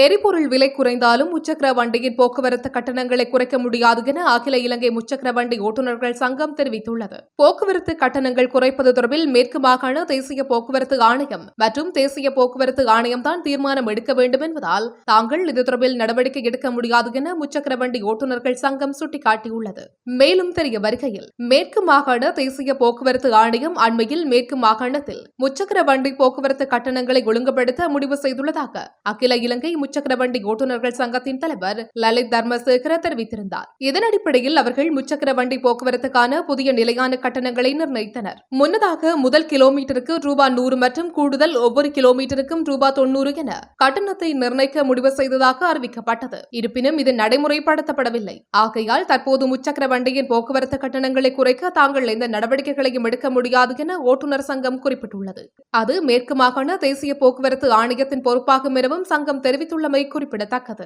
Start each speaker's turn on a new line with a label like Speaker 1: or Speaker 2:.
Speaker 1: எரிபொருள் விலை குறைந்தாலும் முச்சக்கர வண்டியின் போக்குவரத்து கட்டணங்களை குறைக்க முடியாது என அகில இலங்கை முச்சக்கர வண்டி ஓட்டுநர்கள் சங்கம் தெரிவித்துள்ளது. போக்குவரத்து கட்டணங்கள் குறைப்பது தொடர்பில் மேற்கு மாகாண தேசிய போக்குவரத்து ஆணையம் மற்றும் தேசிய போக்குவரத்து ஆணையம் தான் தீர்மானம் எடுக்க வேண்டும் என்பதால் தாங்கள் இது தொடர்பில் நடவடிக்கை எடுக்க முடியாது என முச்சக்கர வண்டி ஓட்டுநர்கள் சங்கம் சுட்டிக்காட்டியுள்ளது. மேலும் தெரிய வருகையில் மேற்கு மாகாண தேசிய போக்குவரத்து ஆணையம் அண்மையில் மேற்கு மாகாணத்தில் முச்சக்கர வண்டி போக்குவரத்து கட்டணங்களை ஒழுங்குபடுத்த முடிவு செய்துள்ளதாக அகில இலங்கை முச்சக்கர வண்டி ஓட்டுநர்கள் சங்கத்தின் தலைவர் லலித் தர்மசேகர தெரிவித்திருந்தார். இதன் அடிப்படையில் அவர்கள் முச்சக்கர வண்டி போக்குவரத்துக்கான புதிய நிலையான கட்டணங்களை நிர்ணயித்தனர். முன்னதாக முதல் கிலோமீட்டருக்கு ரூபாய் நூறு மற்றும் கூடுதல் ஒவ்வொரு கிலோமீட்டருக்கும் ரூபாய் தொன்னூறு என கட்டணத்தை நிர்ணயிக்க முடிவு செய்ததாக அறிவிக்கப்பட்டது. இருப்பினும் இது நடைமுறைப்படுத்தப்படவில்லை. ஆகையால் தற்போது முச்சக்கர வண்டியின் போக்குவரத்து கட்டணங்களை குறைக்க தாங்கள் எந்த நடவடிக்கைகளையும் எடுக்க முடியாது என ஓட்டுநர் சங்கம் குறிப்பிட்டுள்ளது. அது மேற்கு மாகாண தேசிய போக்குவரத்து ஆணையத்தின் பொறுப்பாகும் எனவும் சங்கம் தெரிவித்துள்ளது. தெரிவித்துள்ளமை குறிப்பிடத்தக்கது.